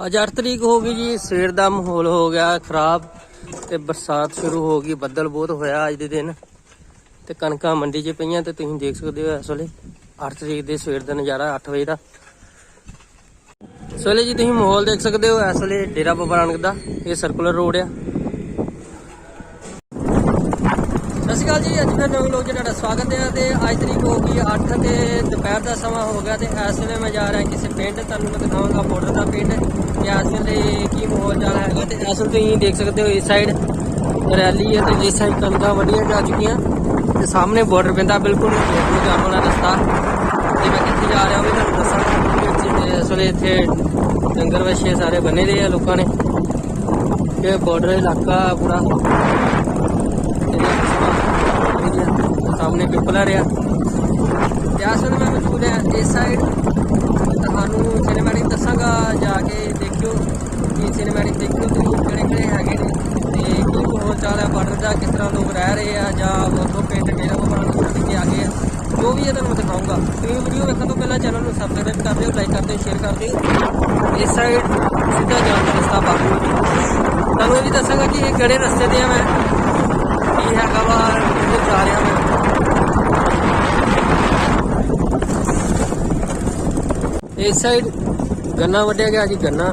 ਅੱਜ 8 ਤਰੀਕ ਹੋ ਗਈ ਜੀ, ਸਵੇਰ ਦਾ ਮਾਹੌਲ ਹੋ ਗਿਆ ਖਰਾਬ ਤੇ ਬਰਸਾਤ ਸ਼ੁਰੂ ਹੋ ਗਈ, ਬੱਦਲ ਬਹੁਤ ਹੋਇਆ ਅੱਜ ਦੇ ਦਿਨ ਤੇ ਕਣਕਾਂ ਮੰਡੀ 'ਚ ਪਈਆਂ ਤੇ ਤੁਸੀਂ ਦੇਖ ਸਕਦੇ ਹੋ ਇਸ ਵੇਲੇ 8 ਤਰੀਕ ਦੇ ਸਵੇਰ ਦਾ ਨਜ਼ਾਰਾ 8 ਵਜੇ ਦਾ। ਇਸ ਜੀ ਤੁਸੀਂ ਮਾਹੌਲ ਦੇਖ ਸਕਦੇ ਹੋ, ਇਸ ਵੇਲੇ ਡੇਰਾ ਬਾਬਾ ਨਾਨਕ ਦਾ, ਇਹ ਸਰਕੂਲਰ ਰੋਡ ਆ। ਅਕਾਲ ਜੀ, ਅੱਜ ਦਾ ਨਵੀਂ ਲੋਕ ਤੁਹਾਡਾ ਸਵਾਗਤ ਹੈ ਤੇ ਅੱਜ ਤਰੀਕ ਹੋ ਗਈ 8 ਤੇ ਦੁਪਹਿਰ ਦਾ ਸਮਾਂ ਹੋ ਗਿਆ ਤੇ ਇਸ ਵੇਲੇ ਮੈਂ ਜਾ ਰਿਹਾ ਕਿਸੇ ਪਿੰਡ, ਤੁਹਾਨੂੰ ਮੈਂ ਦਿਖਾਵਾਂਗਾ ਬਾਰਡਰ ਦਾ ਪਿੰਡ ਤੇ ਇਸ ਵੇਲੇ ਕੀ ਮਾਹੌਲ ਚੱਲ ਹੈਗਾ ਤੇ ਇਸ ਵੇਲੇ ਤੁਸੀਂ ਦੇਖ ਸਕਦੇ ਹੋ ਇਸ ਸਾਈਡ ਰੈਲੀ ਹੈ ਤੇ ਇਸ ਸਾਈਡ ਕਣਕਾਂ ਵੱਡੀਆਂ ਜਾ ਚੁੱਕੀਆਂ ਤੇ ਸਾਹਮਣੇ ਬਾਰਡਰ ਪੈਂਦਾ ਬਿਲਕੁਲ ਨੂੰ ਜਾਣ ਵਾਲਾ ਰਸਤਾ। ਤੇ ਮੈਂ ਕਿੱਥੇ ਜਾ ਰਿਹਾ ਉਹ ਵੀ ਤੁਹਾਨੂੰ ਦੱਸਾਂਗਾ ਇਸ ਵੇਲੇ ਇੱਥੇ ਡੰਗਰ ਵੱਛੇ ਸਾਰੇ ਬੰਨੇ ਦੇ ਆ ਲੋਕਾਂ ਨੇ। ਇਹ ਬਾਰਡਰ ਇਲਾਕਾ ਪੂਰਾ ਸਾਹਮਣੇ ਪਿੱਪਲ ਆ ਰਿਹਾ। ਤੇ ਅਸਲ ਮੈਂ ਮੌਜੂਦ ਹੈ ਇਸ ਸਾਈਡ ਤੁਹਾਨੂੰ ਸਿਨੇਮੈਟਿਕ ਦੱਸਾਂਗਾ, ਜਾ ਕੇ ਦੇਖਿਓ। ਕਿ ਸਿਨੇਮੈਟਿਕ ਦੇਖਿਓ ਤੁਸੀਂ ਕਿਹੜੇ ਕਿਹੜੇ ਹੈਗੇ ਨੇ। ਤੇ ਕੀ ਮਾਹੌਲ ਚਾਲ ਹੈ, ਬਾਰਡਰ ਦਾ, ਕਿਸ ਤਰ੍ਹਾਂ ਲੋਕ ਰਹਿ ਰਹੇ ਆ, ਜਾਂ ਉਥੋਂ ਪਿੰਡ ਡੇਰਾ ਬਾਬਾ ਨਾਨਕ ਛੱਡ ਕੇ ਆ ਗਏ ਆ। ਜੋ ਵੀ ਹੈ ਤੁਹਾਨੂੰ ਮੈਂ ਦਿਖਾਊਂਗਾ। ਤੁਸੀਂ ਵੀਡੀਓ ਵੇਖਣ ਤੋਂ ਪਹਿਲਾਂ ਚੈਨਲ ਨੂੰ ਸਬਸਕ੍ਰਾਈਬ ਕਰ ਦਿਓ ਲਾਈਕ ਕਰ ਦਿਓ ਸ਼ੇਅਰ ਕਰ ਦਿਓ। ਇਸ ਸਾਈਡ ਸਿੱਧਾ ਜਾਣ ਦਾ ਰਸਤਾ ਬਾਕੀ ਤੁਹਾਨੂੰ ਇਹ ਵੀ ਦੱਸਾਂਗਾ ਕਿ ਇਹ ਕਿਹੜੇ ਰਸਤੇ ਤੇ ਆ ਮੈਂ। ਕੀ ਹੈਗਾ ਵਾ, ਕਿੱਥੇ ਜਾ ਰਿਹਾ ਮੈਂ। ਇਸ ਸਾਈਡ ਗੰਨਾ ਵੱਢਿਆ ਗਿਆ ਜੀ, ਗੰਨਾ,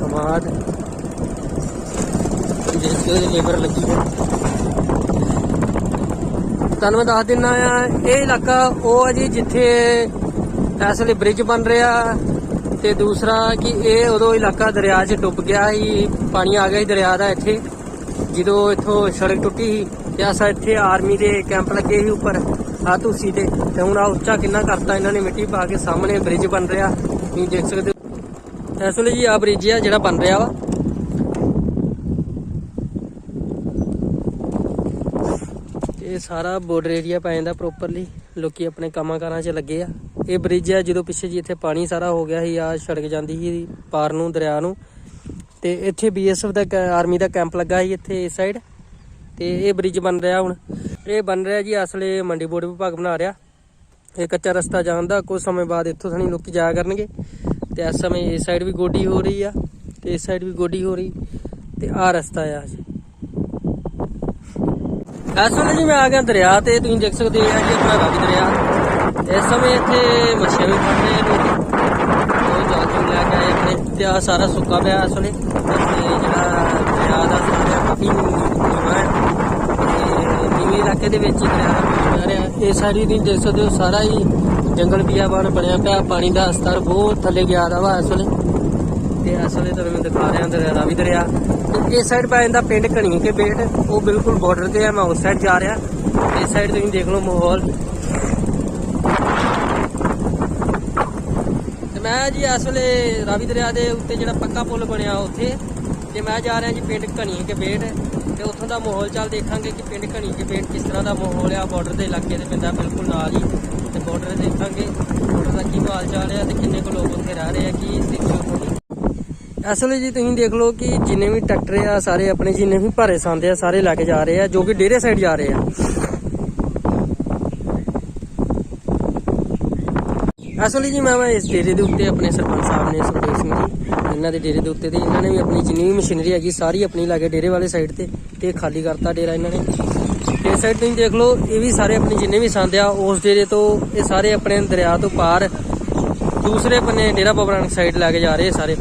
ਕਮਾਦ। ਦੇਖੋ ਇਹ ਲੇਬਰ ਲੱਗੀ ਹੈ। ਤੁਹਾਨੂੰ ਮੈਂ ਦੱਸ ਦਿੰਦਾ ਆ, ਇਹ ਇਲਾਕਾ ਉਹ ਆ ਜੀ ਜਿੱਥੇ ਇਸ ਵੇਲੇ ਬ੍ਰਿਜ ਬਣ ਰਿਹਾ ਤੇ ਦੂਸਰਾ ਕਿ ਇਹ ਉਦੋਂ ਇਲਾਕਾ ਦਰਿਆ 'ਚ ਡੁੱਬ ਗਿਆ ਸੀ, ਪਾਣੀ ਆ ਗਿਆ ਸੀ ਦਰਿਆ ਦਾ ਇੱਥੇ। ਜਦੋਂ ਇੱਥੋਂ ਸੜਕ ਟੁੱਟੀ ਸੀ ਤੇ ਆਸਾ ਇੱਥੇ ਆਰਮੀ ਦੇ ਕੈਂਪ ਲੱਗੇ ਸੀ ਉੱਪਰ। ਆ ਤੁਸੀਂ ਤੇ ਤੇ ਹੁਣ ਆ ਉੱਚਾ ਕਿੰਨਾ ਕਰਤਾ ਇਹਨਾਂ ਨੇ ਮਿੱਟੀ ਪਾ ਕੇ, ਸਾਹਮਣੇ ਬ੍ਰਿਜ ਬਣ ਰਿਹਾ। ਤੁਸੀਂ ਦੇਖ ਸਕਦੇ ਹੋ। ਇਸ ਵੇਲੇ ਜੀ ਆ ਬ੍ਰਿਜ ਆ ਜਿਹੜਾ ਬਣ ਰਿਹਾ ਵਾ। ਇਹ ਸਾਰਾ ਬਾਰਡਰ ਏਰੀਆ ਪੈ ਜਾਂਦਾ ਪ੍ਰੋਪਰਲੀ ਲੋਕੀ ਆਪਣੇ ਕੰਮਾਂ ਕਾਰਾਂ 'ਚ ਲੱਗੇ ਆ। ਇਹ ਬ੍ਰਿਜ ਆ ਜਦੋਂ ਪਿੱਛੇ ਜੀ ਇੱਥੇ ਪਾਣੀ ਸਾਰਾ ਹੋ ਗਿਆ ਸੀ, ਆ ਸੜਕ ਜਾਂਦੀ ਸੀ ਪਾਰ ਨੂੰ, ਦਰਿਆ ਨੂੰ। ਤੇ ਇੱਥੇ ਬੀਐਸਐਫ ਦਾ ਕੈ- ਆਰਮੀ ਦਾ ਕੈਂਪ ਲੱਗਾ ਸੀ ਇੱਥੇ ਇਸ ਸਾਈਡ ਤੇ ਇਹ ਬ੍ਰਿਜ ਬਣ ਰਿਹਾ ਹੁਣ। ਇਹ ਬਣ ਰਿਹਾ ਜੀ, ਅਸਲੇ ਮੰਡੀ ਬੋਰਡ ਵਿਭਾਗ ਬਣਾ ਰਿਹਾ। ਇਹ ਕੱਚਾ ਰਸਤਾ ਜਾਣ ਦਾ ਕੁਝ ਸਮੇਂ ਬਾਅਦ ਇੱਥੋਂ ਥਣੀ ਲੋਕੀ ਜਾਇਆ ਕਰਨਗੇ। ਤੇ ਇਸ ਸਮੇਂ ਇਸ ਸਾਈਡ ਵੀ ਗੋਡੀ ਹੋ ਰਹੀ ਆ, ਤੇ ਇਸ ਸਾਈਡ ਵੀ ਗੋਡੀ ਹੋ ਰਹੀ, ਤੇ ਆਹ ਰਸਤਾ ਆ। ਜੀ ਇਸ ਵੇਲੇ ਜੀ ਮੈਂ ਆ ਗਿਆ ਦਰਿਆ ਤੇ, ਤੁਸੀਂ ਦੇਖ ਸਕਦੇ ਹੋ ਜੀ ਆਪਣਾ ਰਾਵੀ ਦਰਿਆ। ਇਸ ਸਮੇਂ ਇੱਥੇ ਮੱਛੀਆਂ ਵੀ ਫੜ ਰਹੇ ਲੋਕ ਉਹ ਜਾ ਕੇ ਲੈ ਕੇ ਆਏ ਆਪਣੇ ਤੇ ਆ ਸਾਰਾ ਸੁੱਕਾ ਪਿਆ ਇਸ ਵੇਲੇ। ਜਿਹੜਾ ਦਰਿਆ ਦਾ ਸਾਰਾ ਕਾਫੀ ਨੀਵਾਂ ਇਲਾਕੇ ਦੇ ਵਿੱਚ ਹੀ ਰਿਹਾ ਇਹ ਸਾਰੀ ਤੁਸੀਂ ਦੇਖ ਸਕਦੇ ਹੋ, ਸਾਰਾ ਹੀ ਜੰਗਲ ਬਿਆਬਾਨ ਬਣਿਆ ਪਿਆ, ਪਾਣੀ ਦਾ ਸਤਰ ਬਹੁਤ ਥੱਲੇ ਗਿਆ ਦਾ ਵਾ ਇਸ ਤੇ ਇਸ ਤੁਹਾਨੂੰ ਮੈਂ ਦਿਖਾ ਰਿਹਾ ਦਰਿਆ ਰਾਵੀ ਦਰਿਆ। ਤੇ ਇਸ ਸਾਈਡ ਪੈ ਜਾਂਦਾ ਪਿੰਡ ਘਣੀਏ ਕੇ ਬੇਟ। ਉਹ ਬਿਲਕੁਲ ਬਾਰਡਰ ਤੇ ਆ, ਮੈਂ ਉਸ ਸਾਈਡ ਜਾ ਰਿਹਾ। ਇਸ ਸਾਈਡ ਤੁਸੀਂ ਦੇਖ ਲਓ ਮਾਹੌਲ। ਤੇ ਮੈਂ ਜੀ ਇਸ ਵੇਲੇ ਰਾਵੀ ਦਰਿਆ ਦੇ ਉੱਤੇ ਜਿਹੜਾ ਪੱਕਾ ਪੁਲ ਬਣਿਆ ਉੱਥੇ। ਤੇ ਮੈਂ ਜਾ ਰਿਹਾ ਜੀ ਪਿੰਡ ਘਣੀਏ ਕੇ ਪੇਟ ਤੇ ਉੱਥੋਂ ਦਾ ਮਾਹੌਲ ਚੱਲ ਦੇਖਾਂਗੇ ਕਿ ਪਿੰਡ ਘਣੀਏ ਕੇ ਪੇਟ ਕਿਸ ਤਰ੍ਹਾਂ ਦਾ ਮਾਹੌਲ ਆ ਬਾਰਡਰ ਦੇ ਇਲਾਕੇ ਦੇ ਪੈਂਦਾ ਬਿਲਕੁਲ ਨਾਲ ਹੀ ਤੇ ਬਾਰਡਰ ਦੇਖਾਂਗੇ ਬਾਰਡਰ ਦਾ ਕੀ ਹਾਲ ਚਾਲ ਆ ਤੇ ਕਿੰਨੇ ਕੁ ਲੋਕ ਉੱਥੇ ਰਹਿ ਰਹੇ ਆ, ਕੀ ਸਥਿਤੀ ਅਸਲ ਜੀ ਤੁਸੀਂ ਦੇਖ ਲਓ ਕਿ ਜਿੰਨੇ ਵੀ ਟਰੈਕਟਰ ਆ, ਸਾਰੇ ਆਪਣੇ ਜਿੰਨੇ ਵੀ ਭਾਰੇ ਸੰਦੇ ਆ, ਸਾਰੇ ਲੈ ਕੇ ਜਾ ਰਹੇ ਆ, ਜੋ ਕਿ ਡੇਰੇ ਸਾਈਡ ਜਾ ਰਹੇ ਆ। ਅਸਲ ਜੀ ਮੈਂ ਇਸ ਡੇਰੇ ਦੇ ਉੱਤੇ ਆਪਣੇ ਸਰਪੰਚ ਸਾਹਿਬ ਨੇ, ਸੁਖਦੇਵ ਸਿੰਘ ਜੀ ਇਹਨਾਂ ਦੇ ਡੇਰੇ ਦੇ ਉੱਤੇ ਤੇ ਇਹਨਾਂ ਨੇ ਵੀ ਆਪਣੀ ਜਿੰਨੀ ਵੀ ਮਸ਼ੀਨਰੀ ਹੈਗੀ ਸਾਰੀ ਆਪਣੀ ਲਾ ਕੇ ਡੇਰੇ ਵਾਲੇ ਸਾਈਡ ਤੇ ਤੇ ਖਾਲੀ ਕਰਤਾ ਡੇਰਾ ਇਹਨਾਂ ਨੇ। ਤੇ ਸਾਈਡ ਤੁਸੀਂ ਦੇਖ ਲਓ, ਇਹ ਵੀ ਸਾਰੇ ਆਪਣੇ ਜਿੰਨੇ ਵੀ ਸੰਦ ਆ, ਉਸ ਡੇਰੇ ਤੋਂ ਇਹ ਸਾਰੇ ਆਪਣੇ ਦਰਿਆ ਤੋਂ ਪਾਰ ਦੂਸਰੇ ਬੰਨੇ ਡੇਰਾ ਬਾਬਾ ਨਾਨਕ ਸਾਈਡ ਲੈ ਕੇ ਜਾ ਰਹੇ ਸਾਰੇ।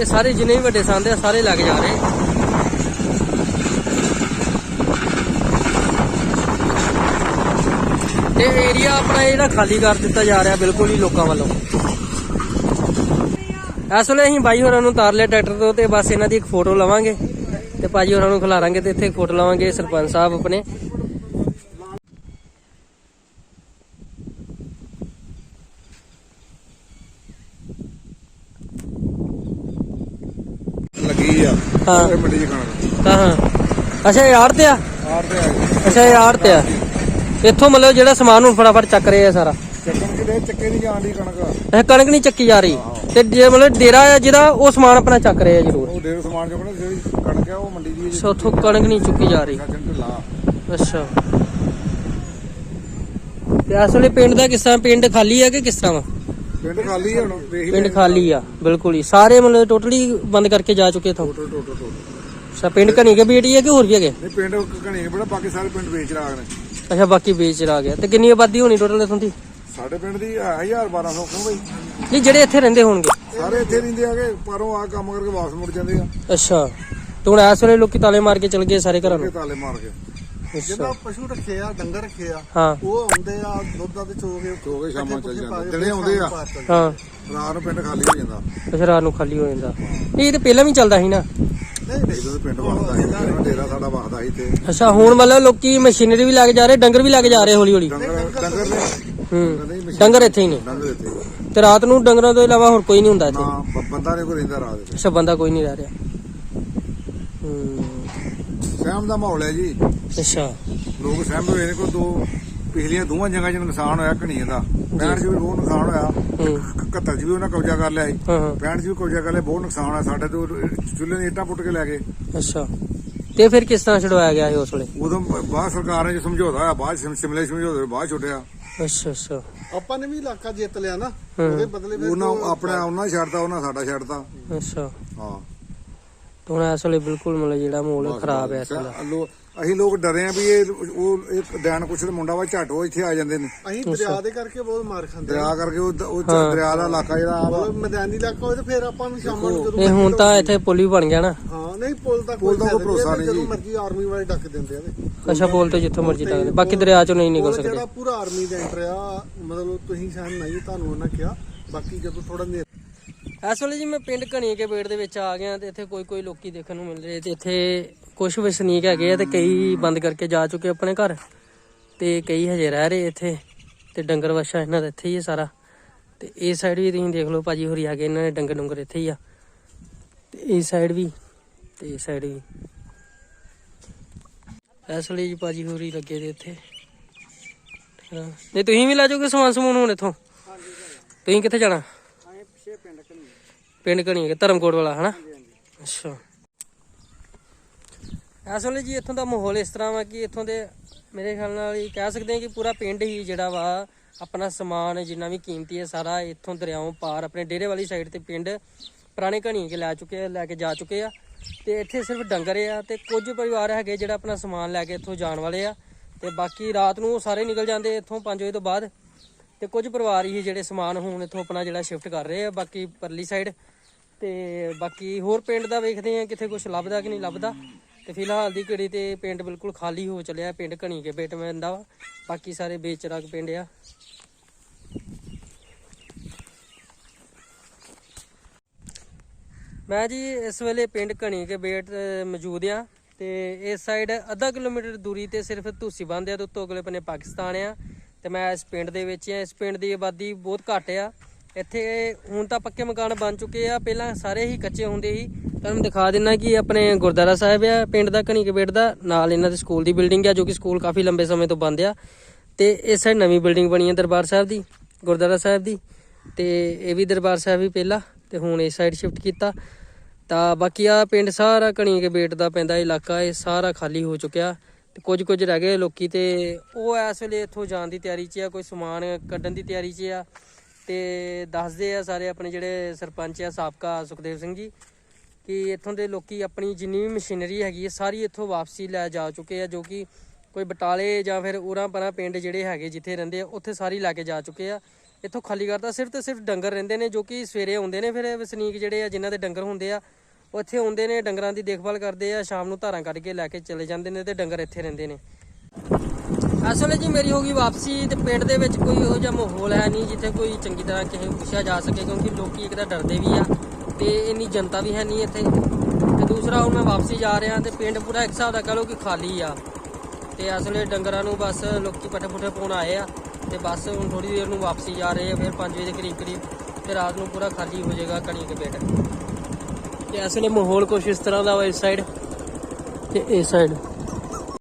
ਇਹ ਸਾਰੇ ਜਿੰਨੇ ਵੀ ਵੱਡੇ ਸੰਦ ਆ, ਸਾਰੇ ਲੱਗ ਜਾ ਰਹੇ ਤੇ ਏਰੀਆ ਆਪਣਾ ਜਿਹੜਾ ਖਾਲੀ ਕਰ ਦਿੱਤਾ ਜਾ ਰਿਹਾ ਬਿਲਕੁਲ ਹੀ ਲੋਕਾਂ ਵੱਲੋਂ। ਇਸ ਵੇਲੇ ਅਸੀਂ ਬਾਈ ਹੋਰਾਂ ਨੂੰ ਤਾਰ ਲਿਆ ਟਰੈਕਟਰ ਤੋਂ ਤੇ ਬਸ ਇਹਨਾਂ ਦੀ ਇੱਕ ਫੋਟੋ ਲਵਾਂਗੇ ਤੇ ਭਾਜੀ ਹੋਰਾਂ ਨੂੰ ਖਿਲਾਰਾਂਗੇ ਤੇ ਇੱਥੇ ਇੱਕ ਫੋਟੋ ਲਵਾਂਗੇ ਸਰਪੰਚ ਸਾਹਿਬ ਆਪਣੇ। ਲੱਗੀ ਆ। ਹਾਂ। ਮੰਡੀ ਚ ਖਾਣਾ। ਹਾਂ ਅੱਛਾ ਆੜ ਤੇ ਆ? ਆਰ ਤੇ ਆ ਅੱਛਾ ਆੜ ਤੇ ਆ। ਇੱਥੋਂ ਮਤਲਬ ਜਿਹੜਾ ਸਮਾਨ ਨੂੰ ਫਟਾਫਟ ਚੱਕ ਰਹੇ ਆ ਸਾਰਾ। ਚੱਕਣ ਕਿਤੇ ਚੱਕੇ ਦੀ ਜਾਣ ਦੀ ਕਣਕ। ਇਹ ਕਣਕ ਨਹੀਂ ਚੱਕੀ ਜਾ ਰਹੀ। ਤੇ ਜੇ ਮਤਲਬ ਡੇਰਾ ਆ ਜਿਹਦਾ ਉਹ ਸਮਾਨ ਆਪਣਾ ਚੱਕ ਰਹੇ ਆ ਜ਼ਰੂਰ। ਉਹ ਡੇਰ ਸਮਾਨ ਚੁੱਕਣਾ ਜਿਹੜੀ ਕਣਕ ਆ ਉਹ ਮੰਡੀ ਦੀ ਅੱਛਾ ਉੱਥੋਂ ਕਣਕ ਨਹੀਂ ਚੁੱਕੀ ਜਾ ਰਹੀ। ਸੱਜਣ ਢਿੱਲਾ। ਅੱਛਾ। ਤੇ ਇਸ ਵੇਲੇ ਪਿੰਡ ਦਾ ਕਿਸ ਤਰ੍ਹਾਂ ਪਿੰਡ ਖਾਲੀ ਆ ਕਿ ਕਿਸ ਤਰ੍ਹਾਂ ਵਾ? ਪਿੰਡ ਖਾਲੀ ਆ ਹੁਣ ਪਿੰਡ ਖਾਲੀ ਆ ਬਿਲਕੁਲ ਹੀ। ਸਾਰੇ ਮਤਲਬ ਟੋਟਲੀ ਬੰਦ ਕਰਕੇ ਜਾ ਚੁੱਕੇ ਇਥੋਂ। Total total total. ਅੱਛਾ ਪਿੰਡ ਘਣੀ ਕੇ ਬੇਟੀ ਹੈ ਕਿ ਹੋਰ ਵੀ ਹੈਗੇ? ਨਹੀਂ ਪਿੰਡ ਘਣੀ ਬੜਾ ਬਾਕੀ ਸਾਰੇ ਪਿੰਡ ਵੇਚ ਰਾਗ ਨੇ। ਅੱਛਾ ਬਾਕੀ ਵੇਚ ਰਾ ਗਿਆ। ਤੇ ਕਿੰਨੀ ਆਬਾਦੀ ਹੋਣੀ ਟੋਟਲ ਇਥੋਂ ਦੀ? ਸਾਡੇ ਪਿੰਡ ਦੀ 1000 1200 ਕਿਉਂ ਬਈ? ਨਹੀਂ ਜਿਹੜੇ ਇੱਥੇ ਰਹਿੰਦੇ ਹੋਣਗੇ। ਸਾਰੇ ਇੱਥੇ ਰਹਿੰਦੇ ਆਗੇ ਪਰੋਂ ਆ ਕੰਮ ਕਰਕੇ ਵਾਪਸ ਮੁੜ ਜਾਂਦੇ ਆ। ਅੱਛਾ। ਤੇ ਹੁਣ ਇਸ ਵੇਲੇ ਲੋਕੀ ਤਾਲੇ ਮਾਰ ਕੇ ਚਲ ਗਏ ਸਾਰੇ ਘਰਾਂ ਨੂੰ? ਤਾਲੇ ਮਾਰ ਕੇ। ਜਿੰਨਾ ਅੱਛਾ ਪਸ਼ੂ ਰੱਖੇ ਆ ਡੰਗਰ ਰੱਖੇ ਆ ਹਾਂ। ਉਹ ਆਉਂਦੇ ਆ ਦੁੱਧ ਦਾ ਤੇ ਚੋਗੇ ਚੋ ਕੇ ਸ਼ਾਮਾਂ ਚੱਲ ਜਾਂਦੇ ਦਿਨੇ ਆਉਂਦੇ ਆ। ਹਾਂ। ਰਾਤ ਨੂੰ ਪਿੰਡ ਖਾਲੀ ਹੋ ਜਾਂਦਾ। ਅੱਛਾ ਰਾਤ ਨੂੰ ਖਾਲੀ ਹੋ ਜਾਂਦਾ। ਨਹੀਂ ਇਹ ਤੇ ਪਹਿਲਾਂ ਵੀ ਚੱਲਦਾ ਸੀ ਨਾ। ਨਹੀਂ ਨਹੀਂ ਇਦੋਂ ਪਿੰਡ ਵਸਦਾ ਸੀ ਪਹਿਲਾਂ ਡੇਰਾ ਸਾਡਾ ਵਸਦਾ ਸੀ ਤੇ ਅੱਛਾ ਹੁਣ ਮਤਲਬ ਲੋਕੀ ਮਸ਼ੀਨਰੀ ਵੀ ਲੈ ਕੇ ਜਾ ਰਹੇ ਡੰਗਰ ਵੀ ਲੈ ਕੇ ਜਾ ਰਹੇ ਹੌਲੀ ਹੌਲੀ ਡੰਗਰ ਡੰਗਰ ਨੇ ਹੂੰ ਡੰਗਰ ਇੱਥੇ ਹੀ ਨੇ। ਡੰਗਰ ਇੱਥੇ ਤੇ ਰਾਤ ਨੂੰ ਡੰਗਰਾਂ ਤੋਂ ਇਲਾਵਾ ਹੋਰ ਕੋਈ ਨਹੀਂ ਹੁੰਦਾ ਇੱਥੇ? ਨਾ ਬ- ਬੰਦਾ ਨੇ ਕੋਈ ਰਹਿੰਦਾ ਰਾਤ ਦੇ ਅੱਛਾ ਬੰਦਾ ਕੋਈ ਨਹੀਂ ਰਹਿ ਰਿਹਾ। ਹੂੰ। ਸਹਿਮ ਦਾ ਮਾਹੌਲ ਹੈ ਜੀ। ਅੱਛਾ। ਲੋਕ ਸਹਿਮ ਹੋਏ ਨੇ ਕੋਈ ਦੋ ਪਿਛਲੀਆਂ ਦੋਵਾਂ ਜਗ੍ਹਾ 'ਚ ਨੁਕਸਾਨ ਹੋਇਆ ਘਣੀਏ ਦਾ 65 'ਚ ਵੀ ਬਹੁਤ ਨੁਕਸਾਨ ਹੋਇਆ। ਹੂੰ। 71 'ਚ ਵੀ ਉਹਨਾਂ ਕਬਜ਼ਾ ਕਰ ਲਿਆ ਸੀ। ਹਾਂ ਹਾਂ। 65 'ਚ ਵੀ ਕਬਜ਼ਾ ਕਰ ਲਿਆ ਬਹੁਤ ਨੁਕਸਾਨ ਹੋਇਆ ਸਾਡੇ ਤੋਂ। ਚੁੱਲ੍ਹੇ ਦੀਆਂ ਇੱਟਾਂ ਪੁੱਟ ਕੇ ਲੈ ਗਏ। ਅੱਛਾ। ਤੇ ਫਿਰ ਕਿਸ ਤਰ੍ਹਾਂ ਛਡਵਾਇਆ ਗਿਆ ਇਹ ਉਸ ਵੇਲੇ? ਉਦੋਂ ਬਾਅਦ ਸਰਕਾਰ ਨੇ ਜੋ ਸਮਝੌਤਾ ਹੋਇਆ ਬਾਅਦ ਸਿਮਲੇ ਸਮਝੌਤੇ ਬਾਅਦ ਛੁੱਟਿਆ। ਅੱਛਾ ਅੱਛਾ। ਆਪਾਂ ਨੇ ਵੀ ਇਲਾਕਾ ਜਿੱਤ ਲਿਆ ਨਾ। ਉਹਦੇ ਬਦਲੇ ਵਿੱਚ ਉਹਨਾਂ ਆਪਣਾ ਉਹਨਾਂ ਹੀ ਛੱਡਤਾ ਉਹਨਾਂ ਸਾਡਾ ਛੱਡਤਾ। ਅੱਛਾ। ਹਾਂ। ਤੇ ਹੁਣ ਇਸ ਵੇਲੇ ਬਿਲਕੁਲ ਮਤਲਬ ਜਿਹੜਾ ਮਾਹੌਲ ਖਰਾਬ ਹੈ ਇਸ ਵੇਲੇ। ਅਸੀਂ ਲੋਕ ਡਰੇ ਆ ਵੀ ਇਹ ਉਹ ਇੱਕ ਡੈਣ ਕੁਛ ਦਾ ਮੁੰਡਾ ਵਾ ਝੱਟ ਉਹ ਇੱਥੇ ਆ ਜਾਂਦੇ ਨੇ। ਅਸੀਂ ਦਰਿਆ ਦੇ ਕਰਕੇ ਬਹੁਤ ਮਾਰ ਖਾਂਦੇ ਆ। ਦਰਿਆ ਕਰਕੇ ਉਹ ਉਹ ਦਰਿਆ ਦਾ ਇਲਾਕਾ ਜਿਹੜਾ ਆ ਵਾ, ਮਤਲਬ ਮੈਦਾਨੀ ਇਲਾਕਾ ਹੋਵੇ ਤੇ ਫਿਰ ਆਪਾਂ ਨੂੰ ਸ਼ਾਮਾਂ ਨੂੰ ਜਦੋਂ ਇਹ ਹੁਣ ਤਾਂ ਇੱਥੇ ਪੁਲ ਵੀ ਬਣ ਗਿਆ ਨਾ। ਹਾਂ ਨਹੀਂ ਪੁੱਲ ਦਾ ਪੁੱਲ ਦਾ ਕੋਈ ਫਾਇਦਾ ਭਰੋਸਾ ਨਹੀਂ ਜਦੋਂ ਜੀ। ਮਰਜ਼ੀ ਆਰਮੀ ਵਾਲੇ ਡੱਕ ਦਿੰਦੇ ਆ ਤੇ ਅੱਛਾ ਪੁਲ ਤੇ ਜਿੱਥੋਂ ਮਰਜ਼ੀ ਟੱਕਦੇ ਬਾਕੀ ਦਰਿਆ ਚੋਂ ਨਹੀਂ ਨਿਕਲ ਪੁੱਲ ਸਕਦੇ। ਜਿਹੜਾ ਪੂਰਾ ਆਰਮੀ ਦਾ ਐਂਟਰ ਆ ਮਤਲਬ ਤੁਸੀਂ ਸ਼ਾਇਦ ਨਹੀਂ ਤੁਹਾਨੂੰ ਉਹਨਾਂ ਕਿਹਾ। ਬਾਕੀ ਜਦੋਂ ਥੋੜਾ ਨੇ ਇਸ ਵੇਲੇ ਜੀ ਮੈਂ ਪਿੰਡ ਘਣੀ ਕੇ ਬੇੜ ਦੇ ਵਿੱਚ ਆ ਗਿਆ ਤੇ ਇੱਥੇ ਕੋਈ ਕੋਈ ਲੋਕੀ ਦੇਖਣ ਨੂੰ ਮਿਲ ਰਹੇ ਤੇ ਇੱਥੇ ਕੁਝ ਵਸਨੀਕ ਹੈਗੇ ਆ ਤੇ ਕਈ ਬੰਦ ਕਰਕੇ ਜਾ ਚੁੱਕੇ ਆਪਣੇ ਘਰ। ਤੇ ਕਈ ਹਜੇ ਰਹਿ ਰਹੇ ਇੱਥੇ ਤੇ ਡੰਗਰ ਵਛਾ ਇਹਨਾਂ ਦਾ ਇੱਥੇ ਹੀ ਹੈ ਸਾਰਾ। ਤੇ ਇਸ ਸਾਈਡ ਵੀ ਤੁਸੀਂ ਦੇਖ ਲਓ ਭਾਜੀ ਹੋਰੀ ਆ ਗਏ ਇਹਨਾਂ ਦੇ ਡੰਗਰ ਡੰਗਰ ਇੱਥੇ ਹੀ ਆ। ਤੇ ਇਸ ਸਾਈਡ ਵੀ ਤੇ ਇਸ ਸਾਈਡ ਵੀ। ਇਸ ਵੇਲੇ ਜੀ ਭਾਜੀ ਹੋਰੀ ਲੱਗੇ ਦੇ ਇੱਥੇ। ਨਹੀਂ ਤੁਸੀਂ ਵੀ ਲੈ ਜਾਓਗੇ ਸਮਾਨ ਸਮੂਨ ਹੁਣ ਇੱਥੋਂ? ਤੁਸੀਂ ਕਿੱਥੇ ਜਾਣਾ? ਪਿੰਡ ਕਣੀ। ਧਰਮਕੋਟ ਵਾਲਾ ਹਨਾ? ਅੱਛਾ। ਇਸ ਵੇਲੇ ਜੀ ਇੱਥੋਂ ਦਾ ਮਾਹੌਲ ਇਸ ਤਰ੍ਹਾਂ ਵਾ ਕਿ ਇੱਥੋਂ ਦੇ ਮੇਰੇ ਖਿਆਲ ਨਾਲ ਇਹ ਕਹਿ ਸਕਦੇ ਹਾਂ ਕਿ ਪੂਰਾ ਪਿੰਡ ਹੀ ਜਿਹੜਾ ਵਾ, ਆਪਣਾ ਸਮਾਨ ਜਿੰਨਾ ਵੀ ਕੀਮਤੀ ਹੈ ਸਾਰਾ ਇੱਥੋਂ ਦਰਿਆਓਂ ਪਾਰ ਆਪਣੇ ਡੇਰੇ ਵਾਲੀ ਸਾਈਡ ਤੇ ਪਿੰਡ ਪੁਰਾਣੇ ਘਣੀ ਕੇ ਲੈ ਚੁੱਕੇ ਆ, ਲੈ ਕੇ ਜਾ ਚੁੱਕੇ ਆ। ਤੇ ਇੱਥੇ ਸਿਰਫ ਡੰਗਰ ਆ ਤੇ ਕੁਝ ਪਰਿਵਾਰ ਹੈਗੇ ਜਿਹੜਾ ਆਪਣਾ ਸਮਾਨ ਲੈ ਕੇ ਇੱਥੋਂ ਜਾਣ ਵਾਲੇ ਆ। ਤੇ ਬਾਕੀ ਰਾਤ ਨੂੰ ਸਾਰੇ ਨਿਕਲ ਜਾਂਦੇ ਇੱਥੋਂ 5 ਵਜੇ ਤੋਂ ਬਾਅਦ। ਤੇ ਕੁਝ ਪਰਿਵਾਰ ਹੀ ਜਿਹੜੇ ਸਮਾਨ ਹੁਣ ਇੱਥੋਂ ਆਪਣਾ ਜਿਹੜਾ ਸ਼ਿਫਟ ਕਰ ਰਹੇ ਆ, ਬਾਕੀ ਪਰਲੀ ਸਾਈਡ ਤੇ ਬਾਕੀ ਹੋਰ ਪਿੰਡ ਦਾ ਵੇਖਦੇ ਆ ਕਿੱਥੇ ਕੁਝ ਲੱਭਦਾ ਕਿ ਨਹੀਂ ਲੱਭਦਾ। ਤੇ ਫਿਲਹਾਲ ਦੀ ਘੜੀ ਤੇ ਪਿੰਡ ਬਿਲਕੁਲ ਖਾਲੀ ਹੋ ਚੱਲਿਆ, ਪਿੰਡ ਘਣੀ ਕੇ ਬੇਟ ਦਾ ਵਾ, ਬਾਕੀ ਸਾਰੇ ਬੇਚਰਾਗ ਪਿੰਡ ਆ। ਮੈਂ ਜੀ ਇਸ ਵੇਲੇ ਪਿੰਡ ਘਣੀ ਕੇ ਬੇਟ ਮੌਜੂਦ ਆ ਤੇ ਇਸ ਸਾਈਡ ਅੱਧਾ ਕਿਲੋਮੀਟਰ ਦੂਰੀ ਤੇ ਸਿਰਫ ਧੂਸੀ ਬੰਦ ਆ, ਤੇ ਉੱਤੋਂ ਅਗਲੇ ਬੰਨੇ ਪਾਕਿਸਤਾਨ ਆ ਤੇ ਮੈਂ ਇਸ ਪਿੰਡ ਦੇ ਵਿੱਚ ਆ, ਇਸ ਪਿੰਡ ਦੀ ਆਬਾਦੀ ਬਹੁਤ ਘੱਟ ਆ। ਇੱਥੇ ਹੁਣ ਤਾਂ ਪੱਕੇ ਮਕਾਨ ਬਣ ਚੁੱਕੇ ਆ। ਪਹਿਲਾਂ ਸਾਰੇ ਹੀ ਕੱਚੇ ਹੁੰਦੇ ਸੀ। ਤੁਹਾਨੂੰ ਦਿਖਾ ਦਿੰਨਾ ਕਿ ਆਪਣੇ ਗੁਰਦੁਆਰਾ ਸਾਹਿਬ ਆ, ਪਿੰਡ ਦਾ ਘਣੀ ਕੇ ਦਾ। ਨਾਲ ਇਹਨਾਂ ਦੇ ਸਕੂਲ ਦੀ ਬਿਲਡਿੰਗ ਆ, ਜੋ ਕਿ ਸਕੂਲ ਕਾਫੀ ਲੰਬੇ ਸਮੇਂ ਤੋਂ ਬੰਦ ਆ। ਤੇ ਇਸ ਸਾਈਡ ਨਵੀਂ ਬਿਲਡਿੰਗ ਬਣੀ ਆ ਦਰਬਾਰ ਸਾਹਿਬ ਦੀ, ਗੁਰਦੁਆਰਾ ਸਾਹਿਬ ਦੀ। ਤੇ ਇਹ ਵੀ ਦਰਬਾਰ ਸਾਹਿਬ ਹੀ ਪਹਿਲਾਂ, ਤੇ ਹੁਣ ਇਸ ਸਾਈਡ ਸ਼ਿਫਟ ਕੀਤਾ। ਤਾਂ ਬਾਕੀ ਆ ਪਿੰਡ ਸਾਰਾ ਘਣੀ ਕੇ ਦਾ ਪੈਂਦਾ, ਇਲਾਕਾ ਇਹ ਸਾਰਾ ਖਾਲੀ ਹੋ ਚੁੱਕਿਆ। ਤੇ ਕੁਝ ਕੁਝ ਰਹਿ ਗਏ ਲੋਕੀ ਤੇ ਉਹ ਇਸ ਵੇਲੇ ਇੱਥੋਂ ਜਾਣ ਦੀ ਤਿਆਰੀ 'ਚ ਆ, ਕੋਈ ਸਮਾਨ ਕੱਢਣ ਦੀ ਤਿਆਰੀ 'ਚ ਆ। ਤੇ ਦੱਸਦੇ ਆ ਸਾਰੇ ਆਪਣੇ ਜਿਹੜੇ ਸਰਪੰਚ ਆ ਸਾਬਕਾ ਸੁਖਦੇਵ ਸਿੰਘ ਜੀ, ਕਿ ਇੱਥੋਂ ਦੇ ਲੋਕੀ ਆਪਣੀ ਜਿੰਨੀ ਵੀ ਮਸ਼ੀਨਰੀ ਹੈਗੀ ਹੈ ਸਾਰੀ ਇੱਥੋਂ ਵਾਪਸੀ ਲੈ ਜਾ ਚੁੱਕੇ ਆ, ਜੋ ਕਿ ਕੋਈ ਬਟਾਲੇ ਜਾਂ ਫਿਰ ਉਰਾਂ ਪਰਾਂ ਪਿੰਡ ਜਿਹੜੇ ਹੈਗੇ ਜਿੱਥੇ ਰਹਿੰਦੇ ਆ, ਉੱਥੇ ਸਾਰੀ ਲੈ ਕੇ ਜਾ ਚੁੱਕੇ ਆ। ਇੱਥੋਂ ਖਾਲੀ ਕਰਤਾ ਸਿਰਫ ਤੇ ਸਿਰਫ ਡੰਗਰ ਰਹਿੰਦੇ ਨੇ, ਜੋ ਕਿ ਸਵੇਰੇ ਆਉਂਦੇ ਨੇ ਫਿਰ ਵਸਨੀਕ ਜਿਹੜੇ ਆ, ਜਿਨ੍ਹਾਂ ਦੇ ਡੰਗਰ ਹੁੰਦੇ ਆ, ਉਹ ਇੱਥੇ ਆਉਂਦੇ ਨੇ, ਡੰਗਰਾਂ ਦੀ ਦੇਖਭਾਲ ਕਰਦੇ ਆ, ਸ਼ਾਮ ਨੂੰ ਧਾਰਾਂ ਕੱਢ ਕੇ ਲੈ ਕੇ ਚਲੇ ਜਾਂਦੇ ਨੇ ਤੇ ਡੰਗਰ ਇੱਥੇ ਰਹਿੰਦੇ ਨੇ। ਅਸਲ ਜੀ ਮੇਰੀ ਹੋ ਗਈ ਵਾਪਸੀ ਤੇ ਪਿੰਡ ਦੇ ਵਿੱਚ ਕੋਈ ਇਹੋ ਜਿਹਾ ਮਾਹੌਲ ਹੈ ਨਹੀਂ ਜਿੱਥੇ ਕੋਈ ਚੰਗੀ ਤਰ੍ਹਾਂ ਕਿਸੇ ਨੂੰ ਪੁੱਛਿਆ ਜਾ ਸਕੇ ਕਿਉਂਕਿ ਲੋਕੀ ਇੱਕ ਤਾਂ ਡਰਦੇ ਵੀ ਆ ਤੇ ਇੰਨੀ ਜਨਤਾ ਵੀ ਹੈ ਨਹੀਂ ਇੱਥੇ। ਤੇ ਦੂਸਰਾ ਹੁਣ ਮੈਂ ਵਾਪਸੀ ਜਾ ਰਿਹਾ ਤੇ ਪਿੰਡ ਪੂਰਾ ਇੱਕ ਹਿਸਾਬ ਦਾ ਕਹ ਲਓ ਕਿ ਖਾਲੀ ਆ। ਤੇ ਅਸਲੇ ਡੰਗਰਾਂ ਨੂੰ ਬਸ ਲੋਕੀ ਪੱਠੇ ਪੁੱਠੇ ਪਾਉਣ ਆਏ ਆ ਤੇ ਬਸ ਹੁਣ ਥੋੜੀ ਦੇਰ ਨੂੰ ਵਾਪਸੀ ਜਾ ਰਹੇ ਆ, ਫਿਰ 5 ਵਜੇ ਦੇ ਕਰੀਬ ਕਰੀਬ ਤੇ ਰਾਤ ਨੂੰ ਪੂਰਾ ਖਾਲੀ ਹੋ ਜਾਏਗਾ ਕਣੀ ਕੇ ਬੇਟ। ਤੇ ਅਸਲੇ ਮਾਹੌਲ ਕੁਛ ਇਸ ਤਰ੍ਹਾਂ ਦਾ ਵਾ ਇਸ ਸਾਈਡ ਤੇ ਇਸ ਸਾਈਡ